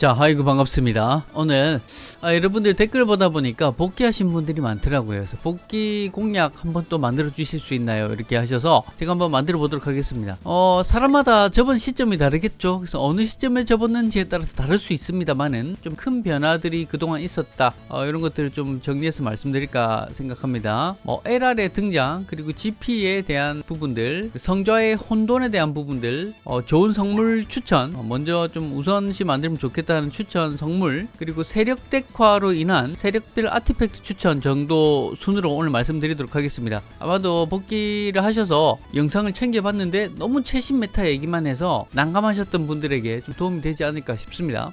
자, 아이고 반갑습니다. 오늘 아, 여러분들 댓글 보다 보니까 복귀하신 분들이 많더라고요. 그래서 복귀 공략 한번 또 만들어 주실 수 있나요? 이렇게 하셔서 제가 한번 만들어 보도록 하겠습니다. 어, 사람마다 접은 시점이 다르겠죠. 그래서 어느 시점에 접었는지에 따라서 다를 수 있습니다만은 좀 큰 변화들이 그동안 있었다. 어, 이런 것들을 좀 정리해서 말씀드릴까 생각합니다. 뭐 LR의 등장 그리고 GP에 대한 부분들, 성좌의 혼돈에 대한 부분들, 어, 좋은 성물 추천, 어, 먼저 좀 우선시 만들면 좋겠다 는 추천 성물, 그리고 세력 덱화로 인한 세력별 아티팩트 추천 정도 순으로 오늘 말씀드리도록 하겠습니다. 아마도 복귀를 하셔서 영상을 챙겨봤는데 너무 최신 메타 얘기만 해서 난감하셨던 분들에게 좀 도움이 되지 않을까 싶습니다.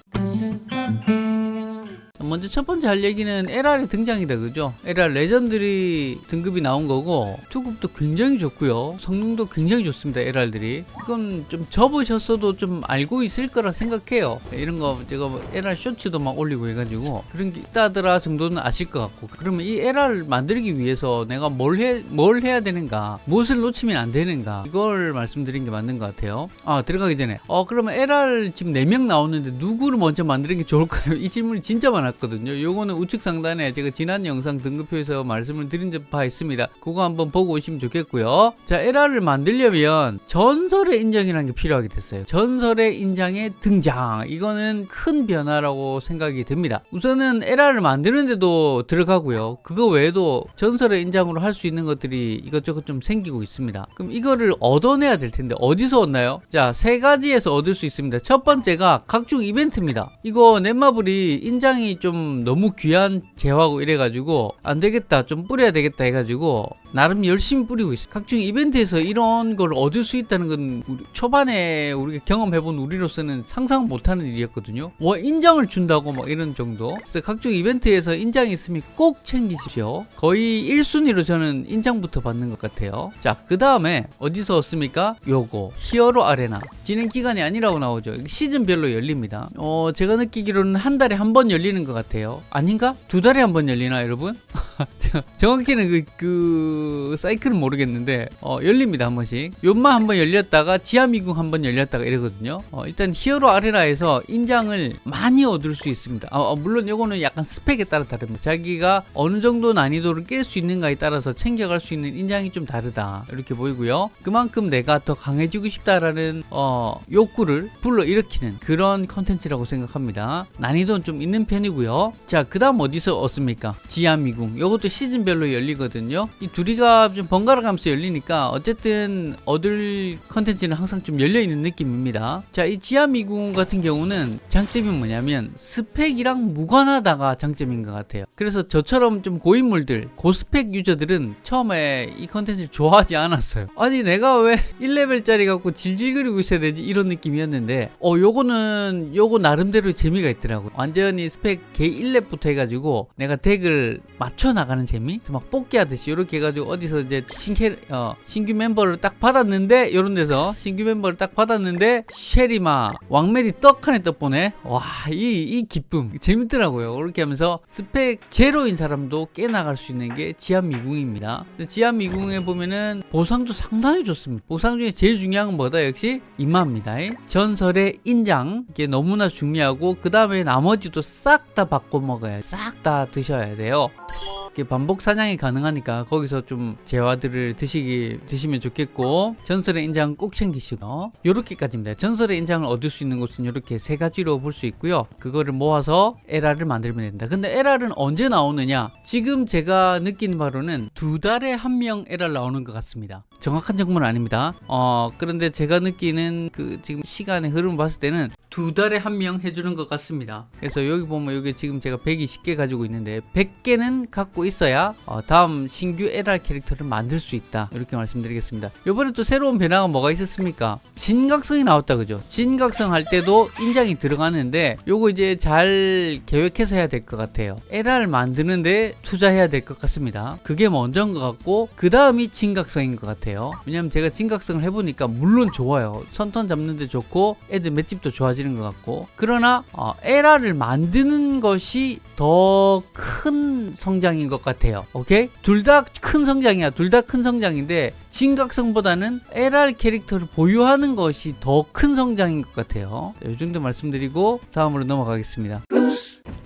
먼저 첫 번째 할 얘기는 LR의 등장이다 그죠? LR 레전드리 등급이 나온 거고 투급도 굉장히 좋고요. 성능도 굉장히 좋습니다 LR들이. 이건 좀 접으셨어도 좀 알고 있을 거라 생각해요. 이런 거 제가 뭐 LR 쇼츠도 막 올리고 해가지고 그런 게 있다더라 정도는 아실 것 같고. 그러면 이 LR 만들기 위해서 내가 뭘, 해, 뭘 해야 되는가? 무엇을 놓치면 안 되는가? 이걸 말씀드린 게 맞는 것 같아요. 아 들어가기 전에. 어 그러면 LR 지금 4명 나오는데 누구를 먼저 만드는 게 좋을까요? 이 질문이 진짜 많 았거든요. 요거는 우측 상단에 제가 지난 영상 등급표에서 말씀을 드린 바 있습니다. 그거 한번 보고 오시면 좋겠고요. 자 LR을 만들려면 전설의 인정이라는 게 필요하게 됐어요. 전설의 인장의 등장. 이거는 큰 변화라고 생각이 됩니다. 우선은 LR을 만드는데도 들어가고요. 그거 외에도 전설의 인장으로 할 수 있는 것들이 이것저것 좀 생기고 있습니다. 그럼 이거를 얻어내야 될 텐데 어디서 얻나요? 자 세 가지에서 얻을 수 있습니다. 첫 번째가 각종 이벤트입니다. 이거 넷마블이 인장이 좀 너무 귀한 재화고 이래가지고 안 되겠다 좀 뿌려야 되겠다 해가지고 나름 열심히 뿌리고 있어요 각종 이벤트에서 이런 걸 얻을 수 있다는 건 우리 초반에 우리가 경험해본 우리로서는 상상 못하는 일이었거든요. 뭐 인장을 준다고 막 이런 정도. 그래서 각종 이벤트에서 인장이 있으면 꼭 챙기십시오. 거의 1순위로 저는 인장부터 받는 것 같아요. 자 그 다음에 어디서 얻습니까? 요거 히어로 아레나. 진행 기간이 아니라고 나오죠. 시즌별로 열립니다. 어 제가 느끼기로는 한 달에 한 번 열리는 것 같아요. 아닌가? 두 달에 한 번 열리나 여러분? 정확히는 그, 그 사이클은 모르겠는데 어, 열립니다 한 번씩. 요만 한번 열렸다가 지하미궁 한 번 열렸다가 이러거든요. 어, 일단 히어로 아레나에서 인장을 많이 얻을 수 있습니다. 어, 어, 물론 요거는 약간 스펙에 따라 다릅니다. 자기가 어느 정도 난이도를 깰 수 있는가에 따라서 챙겨갈 수 있는 인장이 좀 다르다. 이렇게 보이고요. 그만큼 내가 더 강해지고 싶다라는 어, 욕구를 불러일으키는 그런 컨텐츠라고 생각합니다. 난이도는 좀 있는 편이고요. 자그 다음 어디서 얻습니까? 지하미궁. 요것도 시즌별로 열리거든요. 이 둘이 가 좀 번갈아 가면서 열리니까 어쨌든 얻을 컨텐츠는 항상 좀 열려 있는 느낌입니다. 자 이 지하미궁 같은 경우는 장점이 뭐냐면 스펙이랑 무관하다가 장점인 것 같아요. 그래서 저처럼 좀 고인물들 고스펙 유저들은 처음에 이 컨텐츠를 좋아하지 않았어요. 아니 내가 왜 1레벨짜리 갖고 질질거리고 있어야 되지? 이런 느낌이었는데 어 요거는 요거 나름대로 재미가 있더라고요. 완전히 스펙 개 1렙부터 해가지고 내가 덱을 맞춰 나가는 재미? 막 뽑기 하듯이 이렇게 해가지고 어디서 이제 신캐 어, 신규 멤버를 딱 받았는데 요런 데서 신규 멤버를 딱 받았는데 쉐리마 왕메리 떡하네 떡보네. 와이 이 기쁨. 재밌더라고요. 그렇게 하면서 스펙 제로인 사람도 깨나갈 수 있는 게 지하미궁입니다. 지하미궁에 보면은 보상도 상당히 좋습니다. 보상 중에 제일 중요한 건 뭐다? 역시 임마입니다. 전설의 인장. 이게 너무나 중요하고 그 다음에 나머지도 싹 다 바꿔 먹어야 싹 다 드셔야 돼요 반복 사냥이 가능하니까 거기서 좀 재화들을 드시기 드시면 좋겠고 전설의 인장 꼭 챙기시고 요렇게까지입니다. 전설의 인장을 얻을 수 있는 곳은 이렇게 세 가지로 볼 수 있고요. 그거를 모아서 에라를 만들면 된다. 근데 에라는 언제 나오느냐? 지금 제가 느끼는 바로는 두 달에 한 명 에라 나오는 것 같습니다. 정확한 정보는 아닙니다. 어 그런데 제가 느끼는 그 지금 시간의 흐름을 봤을 때는 두 달에 한 명 해주는 것 같습니다. 그래서 여기 보면 여기 지금 제가 120개 가지고 있는데 100개는 갖고 있어야 어, 다음 신규 LR 캐릭터를 만들 수 있다. 이렇게 말씀드리겠습니다. 이번에 또 새로운 변화가 뭐가 있었습니까? 진각성이 나왔다 그죠? 진각성 할 때도 인장이 들어가는데 요거 이제 잘 계획해서 해야 될 것 같아요. LR 만드는데 투자해야 될 것 같습니다. 그게 먼저인 것 같고 그 다음이 진각성인 것 같아요. 왜냐면 제가 진각성을 해보니까 물론 좋아요. 선턴 잡는데 좋고 애들 맷집도 좋아지는 것 같고 그러나 어, LR을 만드는 것이 더 큰 성장인 것 같아요. 오케이? 둘 다 큰 성장이야. 둘 다 큰 성장인데 진각성보다는 LR 캐릭터를 보유하는 것이 더 큰 성장인 것 같아요. 자, 이 정도 말씀드리고 다음으로 넘어가겠습니다.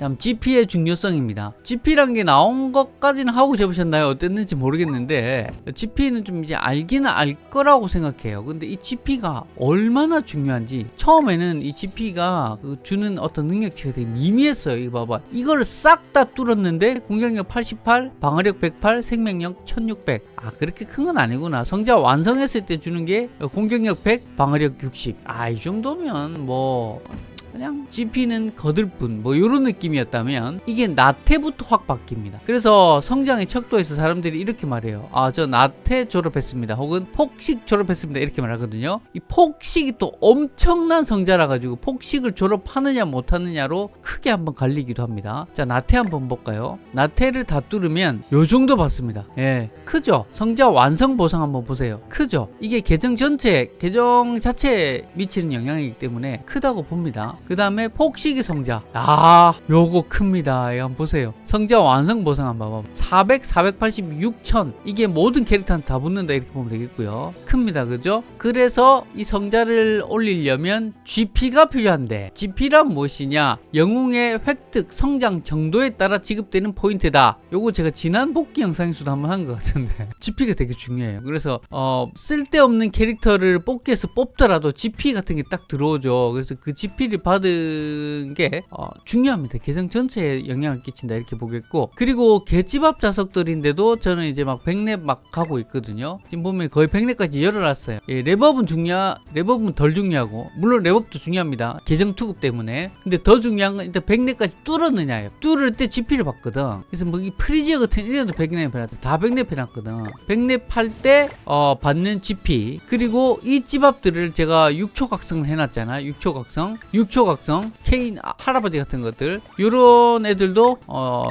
다음 GP의 중요성입니다. GP란 게 나온 것까지는 하고 접으셨나요? 어땠는지 모르겠는데 GP는 좀 이제 알기는 알 거라고 생각해요. 근데 이 GP가 얼마나 중요한지 처음에는 이 GP가 그 주는 어떤 능력치가 되게 미미했어요. 이거 봐봐. 이거를 싹 다 뚫었는데 공격력 88, 방어력 108, 생명력 1600. 아 그렇게 큰 건 아니구나. 성자 완성했을 때 주는 게 공격력 100, 방어력 60. 아 이 정도면 뭐 그냥 GP는 거들 뿐 뭐 이런 느낌이었다면 이게 나태부터 확 바뀝니다. 그래서 성장의 척도에서 사람들이 이렇게 말해요. 아 저 나태 졸업했습니다. 혹은 폭식 졸업했습니다. 이렇게 말하거든요. 이 폭식이 또 엄청난 성자라 가지고 폭식을 졸업하느냐 못하느냐로 크게 한번 갈리기도 합니다. 자 나태 한번 볼까요? 나태를 다 뚫으면 요 정도 받습니다. 예, 크죠. 성자 완성 보상 한번 보세요. 크죠. 이게 계정 전체 계정 자체에 미치는 영향이기 때문에 크다고 봅니다. 그 다음에 폭식의 성자. 아, 요거 큽니다. 이거 한번 보세요. 성자 완성 보상 한번 봐봐. 400, 480, 6000. 이게 모든 캐릭터한테 다 붙는다. 이렇게 보면 되겠고요. 큽니다. 그죠? 그래서 이 성자를 올리려면 GP가 필요한데, GP란 무엇이냐? 영웅의 획득, 성장 정도에 따라 지급되는 포인트다. 요거 제가 지난 복귀 영상에서도 한번 한 것 같은데, GP가 되게 중요해요. 그래서, 어, 쓸데없는 캐릭터를 뽑기에서 뽑더라도 GP 같은 게 딱 들어오죠. 그래서 그 GP를 받은 게 어, 중요합니다. 계정 전체에 영향을 끼친다 이렇게 보겠고 그리고 개집앞 자석들인데도 저는 이제 막 백랩 막 가고 있거든요. 지금 보면 거의 백랩까지 열어놨어요. 예, 랩업은 중요, 랩업은 덜 중요하고 물론 랩업도 중요합니다. 계정 투급 때문에 근데 더 중요한 건 일단 백랩까지 뚫었느냐예요. 뚫을 때 GP를 받거든. 그래서 뭐 이 프리지어 같은 이래도 백랩 해놨다. 다 백랩 해놨거든. 백랩 할때 어, 받는 GP 그리고 이 집앞들을 제가 6초 각성을 해놨잖아. 6초 각성. 6초 각성, 케인 아, 할아버지 같은 것들. 요런 애들도 어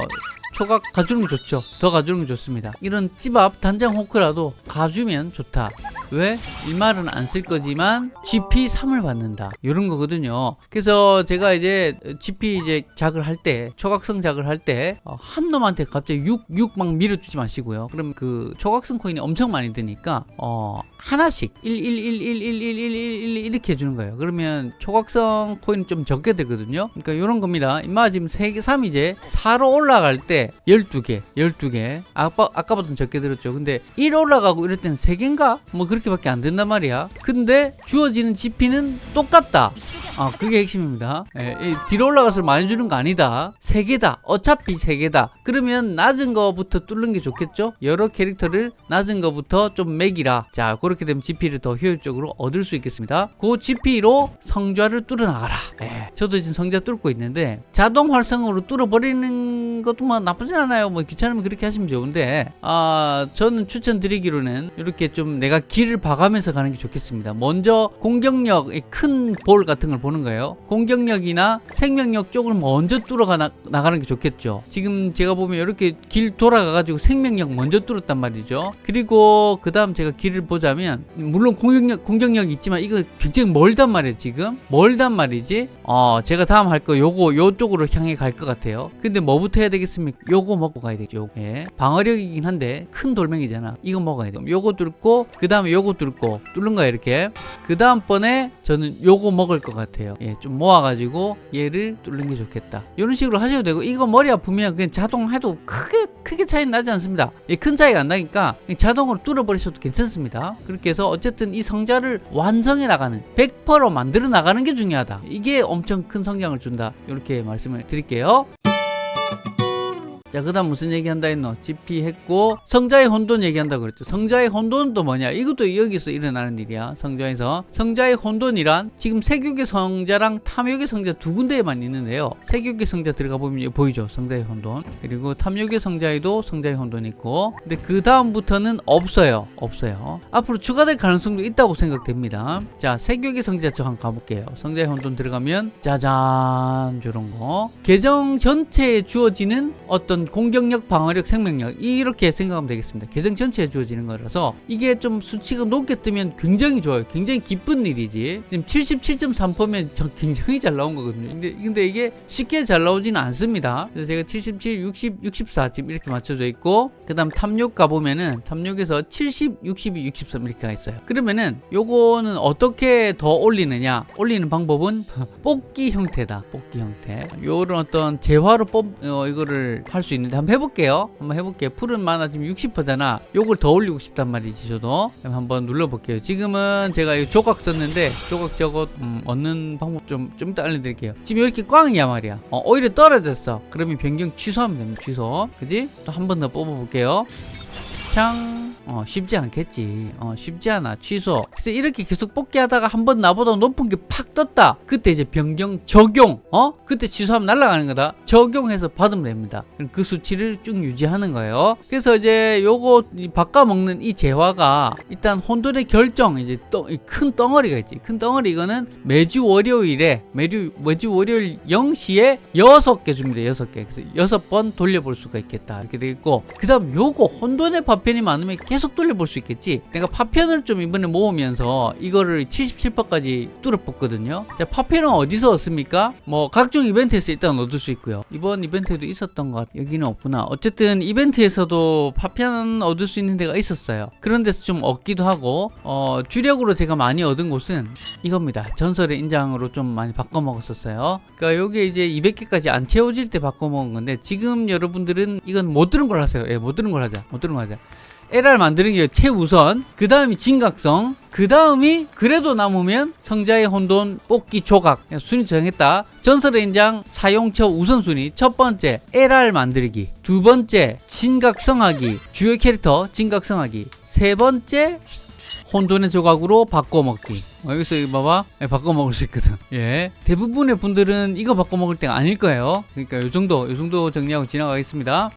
초각 가주는 게 좋죠. 더 가주는 게 좋습니다. 이런 집 앞 단장 호크라도 가주면 좋다. 왜? 이 말은 안 쓸 거지만 GP 3을 받는다. 이런 거거든요. 그래서 제가 이제 GP 이제 작을 할 때, 초각성 작을 할 때, 어, 한 놈한테 갑자기 6, 6 막 밀어주지 마시고요. 그럼 그 초각성 코인이 엄청 많이 드니까, 어, 하나씩 1, 1, 1, 1, 1, 1, 1, 1, 1 이렇게 해주는 거예요. 그러면 초각성 코인이 좀 적게 들거든요. 그러니까 이런 겁니다. 임마 지금 3개, 3이제 4로 올라갈 때 12개, 12개. 아까, 아까보다는 적게 들었죠. 근데 1 올라가고 이럴 때는 3개인가? 뭐 그렇게밖에 안 된단 말이야. 근데 주어지는 GP는 똑같다. 아, 그게 핵심입니다. 예, 이 뒤로 올라가서 많이 주는 거 아니다. 3개다. 어차피 3개다. 그러면 낮은 거부터 뚫는 게 좋겠죠? 여러 캐릭터를 낮은 거부터 좀 매기라. 자, 그렇게 되면 GP를 더 효율적으로 얻을 수 있겠습니다. 그 GP로 성좌를 뚫어나가라. 예, 저도 지금 성좌 뚫고 있는데 자동 활성으로 뚫어버리는 것도 뭐 나쁘 진 않아요. 뭐 귀찮으면 그렇게 하시면 좋은데 아 저는 추천드리기로는 이렇게 좀 내가 길을 봐가면서 가는 게 좋겠습니다. 먼저 공격력 큰 볼 같은 걸 보는 거예요. 공격력이나 생명력 쪽을 먼저 뚫어가 나, 나가는 게 좋겠죠. 지금 제가 보면 이렇게 길 돌아가가지고 생명력 먼저 뚫었단 말이죠. 그리고 그 다음 제가 길을 보자면 물론 공격력 공격력 있지만 이거 굉장히 멀단 말이에요. 지금 멀단 말이지. 어 제가 다음 할 거 요거 요쪽으로 향해 갈 것 같아요. 근데 뭐부터 해야 되겠습니까? 요거 먹고 가야 되죠. 예. 방어력이긴 한데 큰 돌멩이잖아. 이거 먹어야 돼. 요거 뚫고 그 다음에 요거 뚫고 뚫는 거야 이렇게. 그 다음 번에 저는 요거 먹을 것 같아요. 예, 좀 모아가지고 얘를 뚫는 게 좋겠다. 이런 식으로 하셔도 되고 이거 머리 아프면 그냥 자동 해도 크게 크게 차이는 나지 않습니다. 예, 큰 차이가 안 나니까 자동으로 뚫어버리셔도 괜찮습니다. 그렇게 해서 어쨌든 이 성자를 완성해 나가는 100%로 만들어 나가는 게 중요하다. 이게 엄청 큰 성장을 준다. 이렇게 말씀을 드릴게요. 자, 그 다음 무슨 얘기 한다 했노? GP 했고, 성자의 혼돈 얘기한다 그랬죠. 성자의 혼돈은 또 뭐냐? 이것도 여기서 일어나는 일이야. 성자에서. 성자의 혼돈이란 지금 세교계 성자랑 탐욕의 성자 두 군데에만 있는데요. 세교계 성자 들어가 보면 보이죠? 성자의 혼돈. 그리고 탐욕의 성자에도 성자의 혼돈이 있고, 근데 그 다음부터는 없어요. 없어요. 앞으로 추가될 가능성도 있다고 생각됩니다. 자, 세교계 성자 저 한번 가볼게요. 성자의 혼돈 들어가면, 짜잔, 요런 거. 계정 전체에 주어지는 어떤 공격력, 방어력, 생명력 이렇게 생각하면 되겠습니다. 계정 전체에 주어지는 거라서 이게 좀 수치가 높게 뜨면 굉장히 좋아요. 굉장히 기쁜 일이지. 지금 77.3%면 저 굉장히 잘 나온 거거든요. 근데, 근데 이게 쉽게 잘 나오지는 않습니다. 그래서 제가 77, 60, 64 지금 이렇게 맞춰져 있고 그 다음 탐욕 가보면은 탐욕에서 70, 62, 63 이렇게 가 있어요. 그러면은 요거는 어떻게 더 올리느냐? 올리는 방법은 뽑기 형태다. 뽑기 형태. 요런 어떤 재화로 뽑, 어, 이거를 할 수 있는데 한번 해볼게요. 한번 해볼게요. 푸른 만화 지금 60%잖아. 요걸 더 올리고 싶단 말이지, 저도. 한번 눌러볼게요. 지금은 제가 이 조각 썼는데, 조각 저거, 음, 얻는 방법 좀, 좀 이따 알려드릴게요. 지금 이렇게 꽝이야 말이야. 어, 오히려 떨어졌어. 그러면 변경 취소하면 됩니다. 취소. 그지? 또 한 번 더 뽑아볼게요. 향. 어, 쉽지 않겠지. 어, 쉽지 않아. 취소. 그래서 이렇게 계속 뽑기 하다가 한 번 나보다 높은 게 팍 떴다. 그때 이제 변경 적용. 어? 그때 취소하면 날아가는 거다. 적용해서 받으면 됩니다. 그 수치를 쭉 유지하는 거예요. 그래서 이제 요거 이 바꿔먹는 이 재화가 일단 혼돈의 결정 이제 떠, 이큰 덩어리가 있지. 큰 덩어리 이거는 매주 월요일에 매주 매주 월요일 0시에 6개 줍니다. 6개. 그래서 6번 돌려볼 수가 있겠다. 이렇게 돼 있고 그 다음 요거 혼돈의 파편이 많으면 계속 돌려볼 수 있겠지. 내가 파편을 좀 이번에 모으면서 이거를 77%까지 뚫어 뽑거든요. 자, 파편은 어디서 얻습니까? 뭐 각종 이벤트에서 일단 얻을 수 있고요. 이번 이벤트에도 있었던 것 같. 여기는 없구나. 어쨌든 이벤트에서도 파편 얻을 수 있는 데가 있었어요. 그런 데서 좀 얻기도 하고 어, 주력으로 제가 많이 얻은 곳은 이겁니다. 전설의 인장으로 좀 많이 바꿔 먹었었어요. 그러니까 요게 이제 200개까지 안 채워질 때 바꿔 먹은 건데 지금 여러분들은 이건 못 들은 걸 하세요. 예, 못 들은 걸 하자. 못 들은 걸 하자. LR 만드는 게 최우선, 그 다음이 진각성, 그 다음이 그래도 남으면 성자의 혼돈 뽑기 조각 순위 정했다. 전설의 인장 사용처 우선순위 첫 번째 LR 만들기, 두 번째 진각성하기, 주요 캐릭터 진각성하기, 세 번째 혼돈의 조각으로 바꿔 먹기. 어, 여기서 이거 봐봐. 예, 바꿔 먹을 수 있거든. 예. 대부분의 분들은 이거 바꿔 먹을 때가 아닐 거예요. 그러니까 요 정도, 요 정도 정리하고 지나가겠습니다.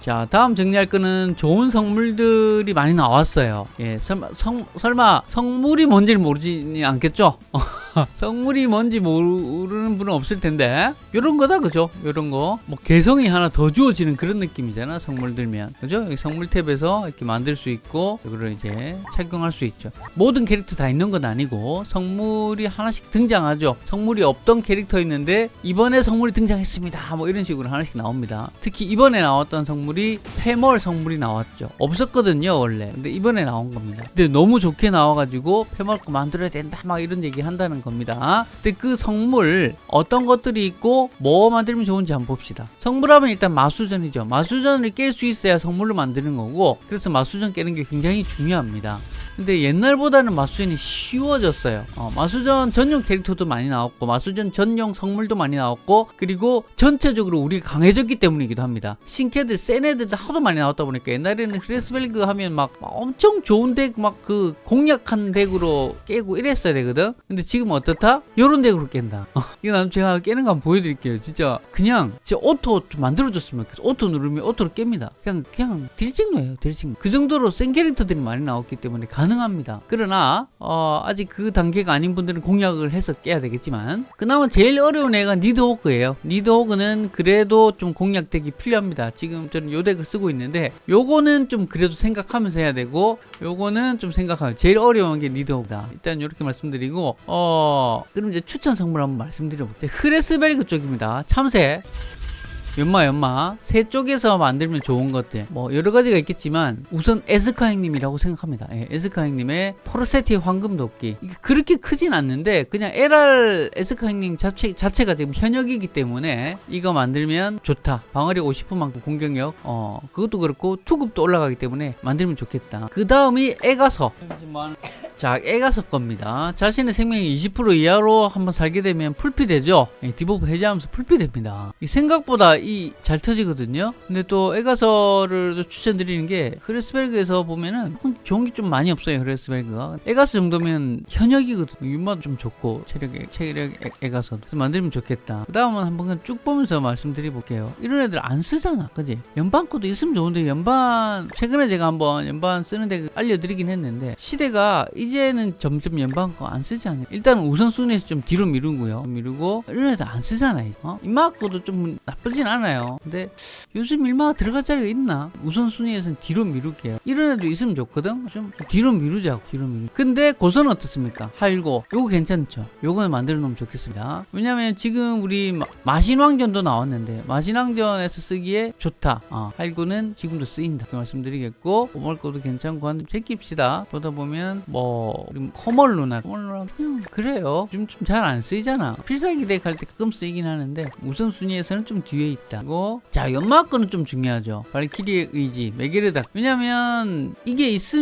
자, 다음 정리할 거는 좋은 성물들이 많이 나왔어요. 예, 설마, 성, 설마 성물이 뭔지를 모르지 않겠죠? 성물이 뭔지 모르는 분은 없을 텐데 요런 거다 그죠? 요런 거. 뭐 개성이 하나 더 주어지는 그런 느낌이잖아. 성물 들면. 그죠? 성물 탭에서 이렇게 만들 수 있고 이거를 이제 착용할 수 있죠. 모든 캐릭터 다 있는 건 아니고 성물이 하나씩 등장하죠. 성물이 없던 캐릭터 있는데 이번에 성물이 등장했습니다. 뭐 이런 식으로 하나씩 나옵니다. 특히 이번에 나왔던 성물이 페멀 성물이 나왔죠. 없었거든요, 원래. 근데 이번에 나온 겁니다. 근데 너무 좋게 나와가지고 페멀 거 만들어야 된다. 막 이런 얘기 한다는 겁니다. 근데 그 성물 어떤 것들이 있고 뭐 만들면 좋은지 한번 봅시다. 성물하면 일단 마수전이죠. 마수전을 깰 수 있어야 성물로 만드는 거고 그래서 마수전 깨는 게 굉장히 중요합니다. 근데 옛날보다는 마수전이 쉬워졌어요. 어, 마수전 전용 캐릭터도 많이 나왔고 마수전 전용 성물도 많이 나왔고 그리고 전체적으로 우리가 강해졌기 때문이기도 합니다. 신캐들 센 애들도 하도 많이 나왔다 보니까 옛날에는 크레스벨그 하면 막, 막 엄청 좋은 덱 막 그 공략한 덱으로 깨고 이랬어야 되거든. 근데 지금 어떻다? 요런 덱으로 깬다. 어, 이거 난 제가 깨는 거 한번 보여드릴게요. 진짜 그냥 진짜 오토 좀 만들어줬으면 좋겠어. 오토 누르면 오토로 깹니다. 그냥 그냥 딜찍노예요. 딜찍노. 그 정도로 센 캐릭터들이 많이 나왔기 때문에 가능합니다. 그러나 어, 아직 그 단계가 아닌 분들은 공략을 해서 깨야 되겠지만 그나마 제일 어려운 애가 니드호그예요. 니드호그는 그래도 좀 공략덱이 필요합니다. 지금 저는 요 덱을 쓰고 있는데 요거는 좀 그래도 생각하면서 해야 되고 요거는 좀 생각하면 제일 어려운 게 니드호그다. 일단 이렇게 말씀드리고 어 그럼 이제 추천 성물 한번 말씀드려볼게요. 흐레스벨그 쪽입니다. 참새 연마 연마 세 쪽에서 만들면 좋은 것들 뭐 여러 가지가 있겠지만 우선 에스카 형님이라고 생각합니다. 예, 에스카 형님의 포르세티 황금 도끼 이게 그렇게 크진 않는데 그냥 LR 에스카 형님 자체 자체가 지금 현역이기 때문에 이거 만들면 좋다. 방어력 50%만큼 공격력 어 그것도 그렇고 투급도 올라가기 때문에 만들면 좋겠다. 그 다음이 애가서 자, 애가서 겁니다. 자신의 생명이 20% 이하로 한번 살게 되면 풀피 되죠? 예, 디버프 해제하면서 풀피 됩니다. 이 생각보다 이잘 터지거든요? 근데 또 애가서를 또 추천드리는 게 흐레스벨그에서 보면은 좋은 게 좀 많이 없어요, 흐레스벨그가. 애가서 정도면 현역이거든요. 윤마도 좀 좋고, 체력, 애- 체력 애- 애가서. 그래서 만들면 좋겠다. 그 다음은 한번 쭉 보면서 말씀드려볼게요. 이런 애들 안 쓰잖아, 그지? 연반코도 있으면 좋은데, 연반, 최근에 제가 한번 연반 쓰는데 알려드리긴 했는데, 시대가 이제는 점점 연방거 안 쓰지 않아요. 일단 우선순위에서 좀 뒤로 미루고요. 미루고 이런 애들 안 쓰잖아요. 어? 이마코도 좀 나쁘진 않아요. 근데 요즘 일마가 들어갈 자리가 있나? 우선순위에서는 뒤로 미룰게요. 이런 애도 있으면 좋거든? 좀 뒤로 미루자고, 뒤로 미루. 근데 고선 어떻습니까? 할고. 요거 괜찮죠? 요거는 만들어 놓으면 좋겠습니다. 왜냐면 지금 우리 마- 마신왕전도 나왔는데, 마신왕전에서 쓰기에 좋다. 아, 할고는 지금도 쓰인다. 그 말씀드리겠고, 오멀 거도 괜찮고, 한 제낍시다. 보다 보면, 뭐, 우리 커멀 루나, 커멀 루나 그냥 그래요. 좀좀잘 안 쓰이잖아. 필살기 덱 할 때 가끔 쓰이긴 하는데, 우선순위에서는 좀 뒤에 있다. 그리고, 자, 연막 거는 좀 중요하죠. 발키리의 의지, 메게르다. 왜냐면, 이게 있으면,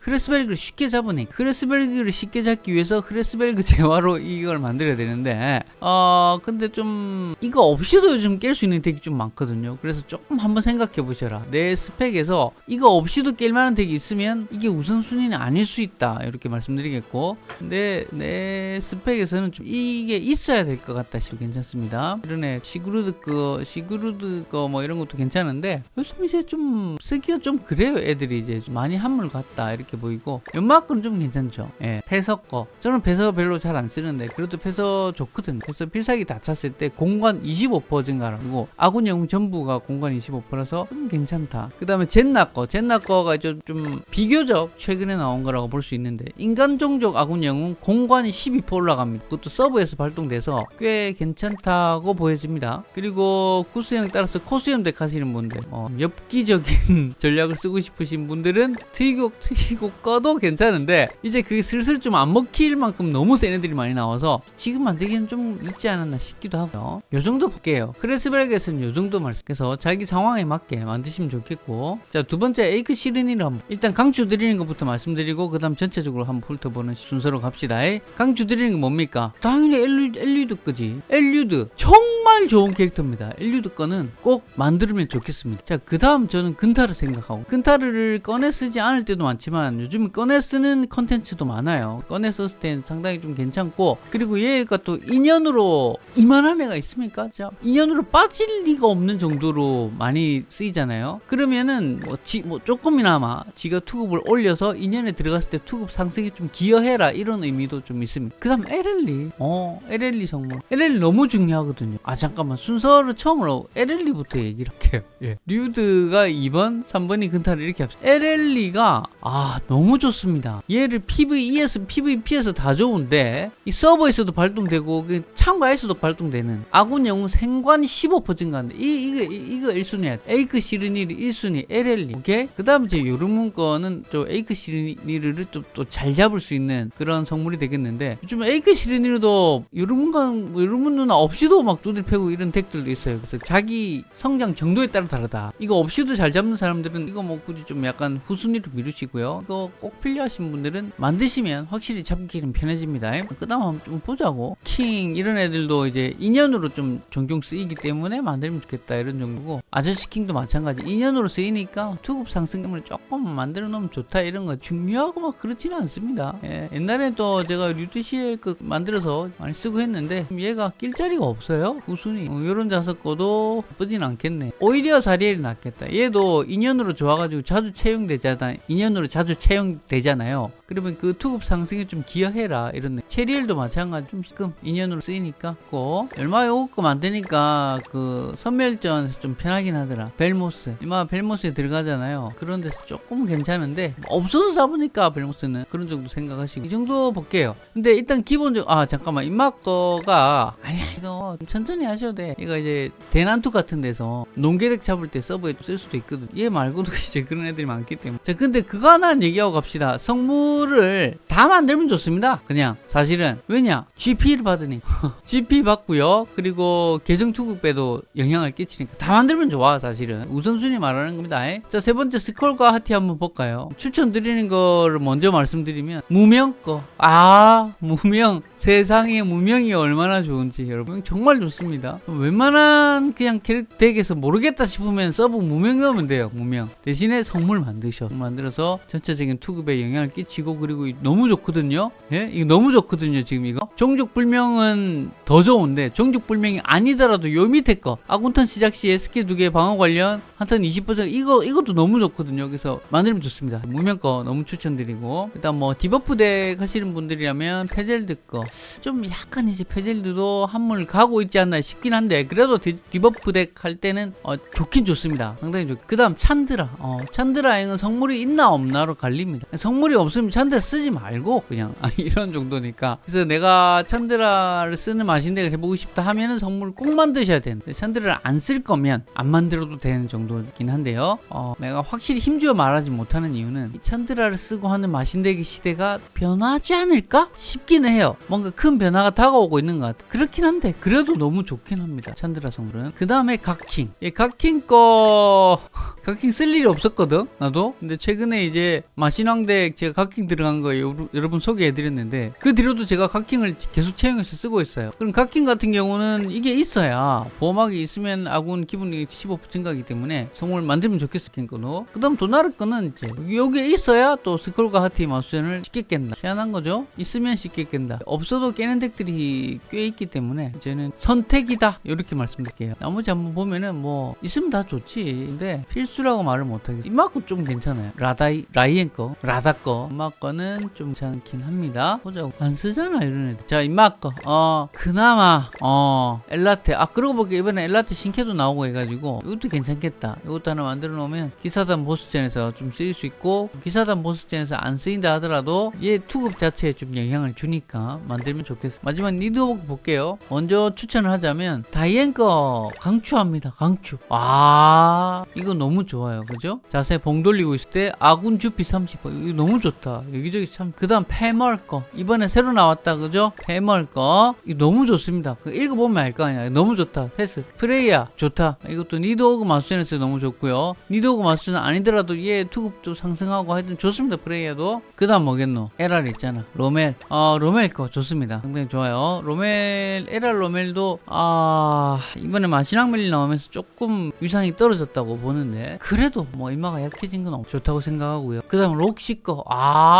크레스벨그를 쉽게 잡으니, 크레스벨그를 쉽게 잡기 위해서 크레스벨그 재화로 이걸 만들어야 되는데, 어, 근데 좀, 이거 없이도 요즘 깰 수 있는 덱이 좀 많거든요. 그래서 조금 한번 생각해 보셔라. 내 스펙에서 이거 없이도 깰 만한 덱이 있으면 이게 우선순위는 아닐 수 있다. 이렇게 말씀드리겠고. 근데 내 스펙에서는 좀 이게 있어야 될 것 같다 싶어 괜찮습니다. 이런에 시그루드 거, 시그루드 거 뭐 이런 것도 괜찮은데 요즘 이제 좀 쓰기가 좀 그래요. 애들이 이제 좀 많이 한물 같다. 이렇게 보이고. 연막은 좀 괜찮죠. 예. 패서 거. 저는 패서 별로 잘 안 쓰는데 그래도 패서 좋거든. 그래서 필살기 다 찼을 때 공간 25% 증가라고 아군 영웅 전부가 공간 25%라서 좀 괜찮다. 그 다음에 젠나 거. 젠나 거가 좀, 좀 비교적 최근에 나온 거라고 볼 수 있는데 인간 종족 아군 영웅 공간이 12% 올라갑니다. 그것도 서브에서 발동돼서 꽤 괜찮다고 보여집니다. 그리고 구수형 따라서 코수형 덱 하시는 분들 어, 엽기적인 전략을 쓰고 싶으신 분들은 트위 곡 트위곡 거도 괜찮은데 이제 그게 슬슬 좀 안 먹힐 만큼 너무 센 애들이 많이 나와서 지금 만들기는 좀 늦지 않았나 싶기도 하고요. 요 정도 볼게요. 크레스벨에서는 요 정도 말씀. 그래서 자기 상황에 맞게 만드시면 좋겠고 자 두 번째 에이크 한번 일단 강추 드리는 것부터 말씀드리고 그 다음 전체적으로 한번 훑어보는 순서로 갑시다. 강추 드리는 게 뭡니까? 당연히 엘류, 엘류드 거지. 엘류드 정말 좋은 캐릭터입니다. 엘류드 거는 꼭 만들면 좋겠습니다. 자 그 다음 저는 근타를 생각하고 근타를 꺼내 쓰지 않을 때도 많지만 요즘 꺼내 쓰는 컨텐츠도 많아요. 꺼내 썼을 땐 상당히 좀 괜찮고 그리고 얘가 또 인연으로 이만한 애가 있습니까? 자 인연으로 빠질 리가 없는 정도로 많이 쓰이잖아요. 그러면은 뭐, 지, 뭐 조금이나마 지가 투급을 올려서 인연에 들어갔을 때 투급 상승에 좀 기여해라 이런 의미도 좀 있습니다. 그 다음 에렐리 어 에렐리 성물 에렐리 너무 중요하거든요. 아 잠깐만 순서를 처음으로 에렐리부터 얘기를 할게요. 예. 류드가 2번 3번이 근타를 이렇게 합시다. 에렐리가 아 너무 좋습니다. 얘를 PVE에서 PVP에서 다 좋은데 이 서버에서도 발동되고 그 참가에서도 발동되는 아군 영웅 생관이 15% 증가하는데 이 이거 이- 이거 1순위야. 에이크 시르니르 1순위 에렐리. 오케이? 그 다음 이제 요르문 거는 또 에이크 시르니르를 또또잘 잡을 수 있는 그런 성물이 되겠는데 요즘 에이크 시르니르도 요르문과 뭐 요르문 누나 없이도 막 두들 패고 이런 덱들도 있어요. 그래서 자기 성장 정도에 따라 다르다. 이거 없이도 잘 잡는 사람들은 이거 뭐 굳이 좀 약간 후순위로 미 루시고요. 이거 꼭 필요하신 분들은 만드시면 확실히 잡기는 편해집니다. 그 다음 한번 좀 보자고. 킹 이런 애들도 이제 인연으로 좀 종종 쓰이기 때문에 만들면 좋겠다 이런 정도고 아저씨 킹도 마찬가지 인연으로 쓰이니까 투급 상승점을 조금 만들어 놓으면 좋다 이런 거 중요하고 막 그렇지는 않습니다. 예, 옛날에 또 제가 류티시엘 그 만들어서 많이 쓰고 했는데 얘가 낄 자리가 없어요. 우순이 어, 이런 자석 거도 나쁘진 않겠네. 오히려 자리엘이 낫겠다. 얘도 인연으로 좋아가지고 자주 채용되잖아. 인연 으로 자주 채용되잖아요. 그러면 그 투급 상승에 좀 기여해라 이런. 체리엘도 마찬가지 좀 지금 인연으로 쓰이니까 꼭 얼마 요거 거 만드니까 그 선멸전에서 좀 편하긴 하더라. 벨모스 이마 벨모스에 들어가잖아요. 그런 데서 조금 괜찮은데 없어서 잡으니까 벨모스는 그런 정도 생각하시고 이 정도 볼게요. 근데 일단 기본적으로 아 잠깐만 임막 거가 아니야 이거 천천히 하셔도 돼. 이거 이제 대난투 같은 데서 농계덱 잡을 때 서브에 쓸 수도 있거든. 얘 말고도 이제 그런 애들이 많기 때문에. 자 근데 그거 하나 얘기하고 갑시다. 성 물을 다 만들면 좋습니다. 그냥 사실은 왜냐 GP를 받으니 GP 받고요. 그리고 계정 투급에도 영향을 끼치니까 다 만들면 좋아 사실은 우선순위 말하는 겁니다. 자 세 번째 스컬과 하티 한번 볼까요? 추천드리는 거를 먼저 말씀드리면 무명 거. 아 무명 세상에 무명이 얼마나 좋은지 여러분 정말 좋습니다. 웬만한 그냥 캐릭 덱에서 모르겠다 싶으면 서브 무명 넣으면 돼요. 무명 대신에 성물 만드셔 만들어서 전체적인 투급에 영향을 끼치고 그리고 너무 좋거든요. 예 이거 너무 좋거든요 지금 이거 종족 불명은 더 좋은데 종족 불명이 아니더라도 요 밑에 거 아군턴 시작 시에 스킬 두개 방어 관련 한턴 20% 이거 이것도 너무 좋거든요. 그래서 만들면 좋습니다. 무명 거 너무 추천드리고 일단 뭐 디버프 덱 하시는 분들이라면 페젤드 거 좀 약간 이제 페젤드도 한물 가고 있지 않나 싶긴 한데 그래도 디, 디버프 덱 할 때는 어, 좋긴 좋습니다. 상당히 좋. 그다음 찬드라. 어, 찬드라 행은 성물이 있나 없나로 갈립니다. 성물이 없으면 찬드라 쓰지 말고 그냥 아, 이런 정도니까. 그래서 내가 찬드라를 쓰는 마신덱을 해보고 싶다 하면은 성물을 꼭 만드셔야 되는데 찬드라를 안 쓸 거면 안 만들어도 되는 정도긴 한데요. 어, 내가 확실히 힘주어 말하지 못하는 이유는 이 찬드라를 쓰고 하는 마신덱의 시대가 변하지 않을까 싶기는 해요. 뭔가 큰 변화가 다가오고 있는 것 같아. 그렇긴 한데 그래도 너무 좋긴 합니다. 찬드라 성물은. 그 다음에 각킹. 예, 각킹 거 각킹 쓸 일이 없었거든. 나도. 근데 최근에 이제 마신왕덱 제가 각킹 들어간 거 요- 여러분 소개해드렸는데 그 뒤로도 제가 각킹을 계속 채용해서 쓰고 있어요. 그럼 각킹 같은 경우는 이게 있어야 보호막이 있으면 아군 기분이 15% 증가하기 때문에 성물 만들면 좋겠어 킹거도. 그 다음 도나르 거는 이제 여기에 있어야 또 스크롤과 하트의 마수전을 쉽게 깬다. 희한한 거죠? 있으면 쉽게 깬다. 없어도 깨는 덱들이 꽤 있기 때문에 이제는 선택이다. 이렇게 말씀드릴게요. 나머지 한번 보면은 뭐 있으면 다 좋지. 근데 필수라고 말을 못하겠어. 이마코 좀 괜찮아요. 라다이 라이엔 거, 라다 거, 이마 거는 좀 괜찮긴 합니다. 보자고 안 쓰잖아 이런 애들. 자 이마 거, 어 그나마 어 엘라테. 아 그러고 보기 이번에 엘라테 신캐도 나오고 해가지고 이것도 괜찮겠다. 이것도 하나 만들어 놓으면 기사단 보스전에서 좀 쓰일 수 있고 기사단 보스전에서 안 쓰인다 하더라도 얘 투급 자체에 좀 영향을 주니까 만들면 좋겠어. 마지막 니드워크 볼게요. 먼저 추천을 하자면 다이앤 거 강추합니다. 강추. 아 이거 너무 좋아요. 그죠? 자세 봉 돌리고 있을 때 아군 주피 30%. 이거 너무 좋다. 여기저기 참. 그 다음 패멀 거. 이번에 새로 나왔다. 그죠? 패멀 거. 이거 너무 좋습니다. 그 읽어보면 알 거 아니야. 너무 좋다. 패스. 프레이야. 좋다. 이것도 니드 오그 마스전에서 너무 좋고요. 니드 오그 마스전 아니더라도 얘 투급도 상승하고 하여튼 좋습니다. 프레이야도. 그 다음 뭐겠노? 에랄 있잖아. 로멜. 어, 로멜 거 좋습니다. 상당히 좋아요. 로멜, 에랄 로멜도, 아, 이번에 마시랑멜리 나오면서 조금 위상이 떨어졌다고 보는데, 그래도 뭐 일마가 약해진 건 없- 좋다고 생각하고요. 그 다음 록시 거. 아,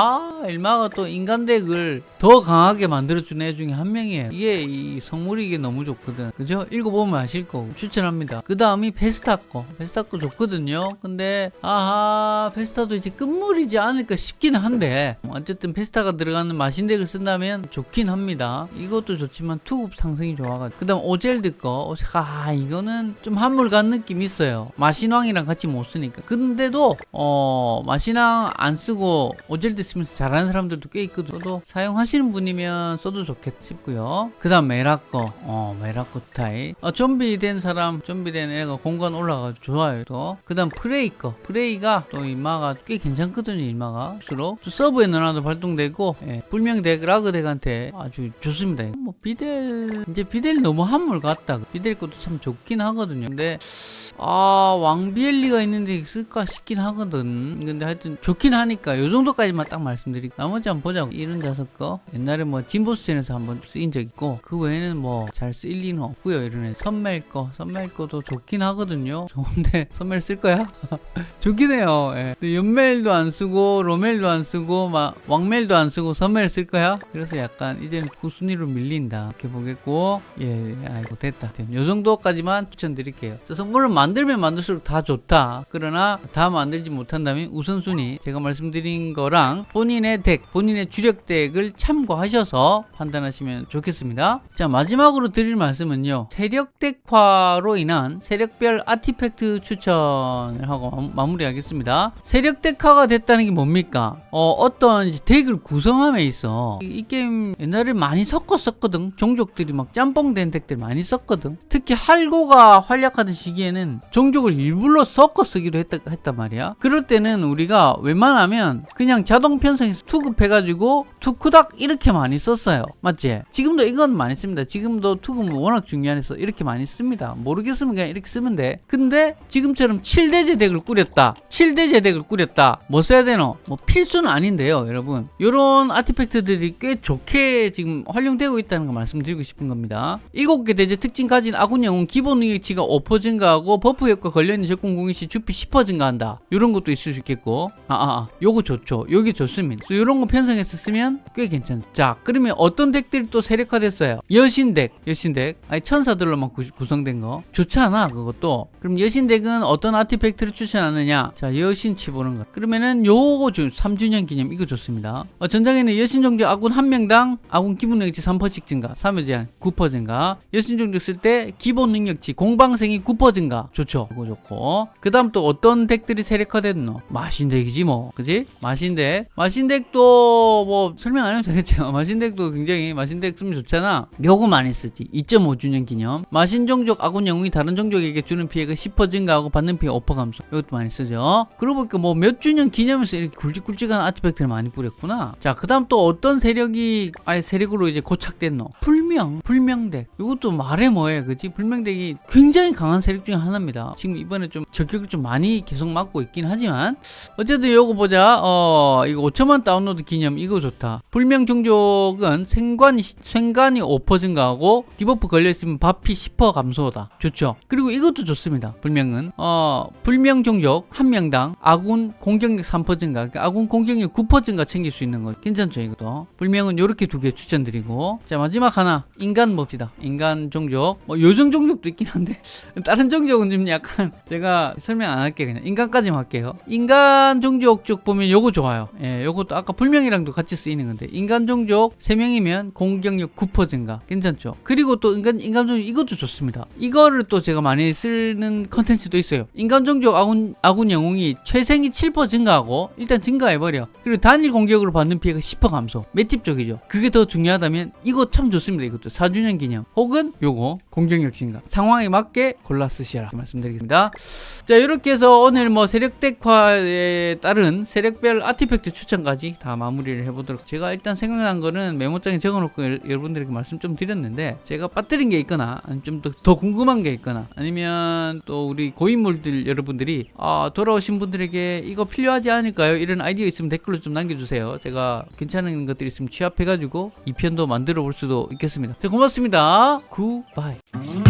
일마가 또 인간덱을 더 강하게 만들어준 애 중에 한 명이에요. 이게 이 성물이 이게 너무 좋거든. 그죠? 읽어보면 아실 거고. 추천합니다. 그 다음이. 베스타 거 좋거든요. 근데, 아하, 베스타도 이제 끝물이지 않을까 싶기는 한데, 뭐 어쨌든 베스타가 들어가는 마신덱을 쓴다면 좋긴 합니다. 이것도 좋지만 투급 상승이 좋아가지고. 그 다음 오젤드 거. 아, 이거는 좀 한물 간 느낌이 있어요. 마신왕이랑 같이 못 쓰니까. 근데도, 어, 마신왕 안 쓰고 오젤드 쓰면서 잘하는 사람들도 꽤 있거든. 저도 사용하시는 분이면 써도 좋겠 싶고요. 그 다음 메라꺼. 어, 메라꺼 타입. 어, 좀비 된 사람, 좀비 된 애가 공간 올라가지고 좋아요. 또. 그 다음 프레이 거. 프레이가 또 이마가 꽤 괜찮거든요. 이마가. 수록 또 서브에 넣어놔도 발동되고, 예, 불명 덱, 라그 덱한테 아주 좋습니다. 뭐 비델, 이제 비델 너무 한물 같다. 비델 것도 참 좋긴 하거든요. 근데 아 왕비엘리가 있는데 쓸까 싶긴 하거든. 근데 하여튼 좋긴 하니까 요 정도까지만 딱 말씀드리고 나머지 한번 보자고. 이런 자석 거. 옛날에 뭐 진보스전에서 한번 쓰인 적 있고 그 외에는 뭐 잘 쓰일 리는 없고요. 이런 애 선멜 거. 선멜 거도 좋긴 하거든요. 좋은데 선멜 쓸 거야? 좋긴 해요. 예. 연멜도 안 쓰고 로멜도 안 쓰고 막 왕멜도 안 쓰고 선멜 쓸 거야? 그래서 약간 이제는 구순위로 밀린다. 이렇게 보겠고. 예 아이고 됐다. 요 정도까지만 추천드릴게요. 저 선물을 만들면 만들수록 다 좋다. 그러나 다 만들지 못한다면 우선순위 제가 말씀드린 거랑 본인의 덱 본인의 주력 덱을 참고하셔서 판단하시면 좋겠습니다. 자 마지막으로 드릴 말씀은요. 세력 덱화로 인한 세력별 아티팩트 추천을 하고 마- 마무리하겠습니다. 세력 덱화가 됐다는 게 뭡니까? 어, 이제 덱을 구성함에 있어. 이, 이 게임 옛날에 많이 섞었었거든. 종족들이 막 짬뽕된 덱들 많이 썼거든. 특히 할고가 활약하던 시기에는 종족을 일부러 섞어 쓰기도 했다, 했단 말이야. 그럴 때는 우리가 웬만하면 그냥 자동 편성해서 투급해가지고 투쿠닥 이렇게 많이 썼어요. 맞지? 지금도 이건 많이 씁니다. 지금도 투급은 워낙 중요해서 이렇게 많이 씁니다. 모르겠으면 그냥 이렇게 쓰면 돼. 근데 지금처럼 7대 제 덱을 꾸렸다. 7대 제 덱을 꾸렸다. 뭐 써야 되노? 뭐 필수는 아닌데요 여러분. 요런 아티팩트들이 꽤 좋게 지금 활용되고 있다는 거 말씀드리고 싶은 겁니다. 7개 대제 특징 가진 아군 영웅 기본 능력치가 5% 증가하고 버프 효과 걸려있는 적공 공격 시 주피 10% 증가한다 요런 것도 있을 수 있겠고 아 아 아, 요거 좋죠 요게 좋습니다 요런 거 편성해서 쓰면 꽤 괜찮. 자, 그러면 어떤 덱들이 또 세력화 됐어요? 여신덱, 여신덱, 아니 천사들로만 구, 구성된 거 좋지 않아 그것도. 그럼 여신덱은 어떤 아티팩트를 추천하느냐? 자, 여신 치 보는 거. 그러면은 요거 좀 3주년 기념 이거 좋습니다. 어, 전장에는 여신 종족 아군 한 명당 아군 기본 능력치 3%씩 증가, 3회 제한 9% 증가. 여신 종족 쓸 때 기본 능력치 공방생이 9% 증가. 좋죠. 이거 좋고. 그 다음 또 어떤 덱들이 세력화 됐노? 마신덱이지 뭐, 그지? 마신덱. 마신덱도 뭐 설명 안 해도 되겠죠. 마신덱도 굉장히 마신덱 쓰면 좋잖아. 요거 많이 쓰지. 2.5주년 기념. 마신 종족 아군 영웅이 다른 종족에게 주는 피해가 10% 증가하고 받는 피해 5% 감소. 이것도 많이 쓰죠. 그러고 보니까 뭐 몇 주년 기념해서 이렇게 굵직굵직한 아티팩트를 많이 뿌렸구나. 자, 그 다음 또 어떤 세력이 아예 세력으로 이제 고착됐노? 불명, 불명덱. 이것도 말해 뭐해, 그지? 불명덱이 굉장히 강한 세력 중에 하나입니다. 지금 이번에 좀 저격을 좀 많이 계속 맞고 있긴 하지만 어쨌든 요거 보자. 어, 이거 5천만 다운로드 기념 이거 좋다. 불명 종족은 생관이 생관이 5% 증가하고 디버프 걸려 있으면 바피 10% 감소다. 좋죠. 그리고 이것도 좋습니다. 불명은 어, 불명 종족 한 명당 아군 공격력 3% 증가. 그러니까 아군 공격력 9% 증가 챙길 수 있는 거 괜찮죠, 이것도. 불명은 요렇게 두 개 추천드리고 자, 마지막 하나. 인간 봅시다. 인간 종족. 뭐 요정 종족도 있긴 한데 다른 종족은 좀 약간 제가 설명 안 할게 그냥 인간까지만 할게요. 인간 종족 쪽 보면 요거 좋아요. 예, 요것도 아까 불명이랑도 같이 쓰이는 건데 인간 종족 3명이면 공격력 9% 증가. 괜찮죠? 그리고 또 인간 인간 종족 이것도 좋습니다. 이거를 또 제가 많이 쓰는 컨텐츠도 있어요. 인간 종족 아군 아군 영웅이 최생이 7% 증가하고 일단 증가해 버려. 그리고 단일 공격으로 받는 피해가 10% 감소. 맷집 쪽이죠. 그게 더 중요하다면 이거 참 좋습니다. 이것도 4주년 기념. 혹은 요거 공격력 증가. 상황에 맞게 골라 쓰시라 말씀드리겠습니다. 자 이렇게 해서 오늘 뭐 세력 덱화에 따른 세력별 아티팩트 추천까지 다 마무리를 해보도록 제가 일단 생각난 거는 메모장에 적어놓고 여- 여러분들에게 말씀 좀 드렸는데 제가 빠뜨린 게 있거나 아니면 좀더 더 궁금한 게 있거나 아니면 또 우리 고인물들 여러분들이 아 돌아오신 분들에게 이거 필요하지 않을까요? 이런 아이디어 있으면 댓글로 좀 남겨주세요. 제가 괜찮은 것들이 있으면 취합해가지고 2편도 만들어 볼 수도 있겠습니다. 자 고맙습니다. 굿바이.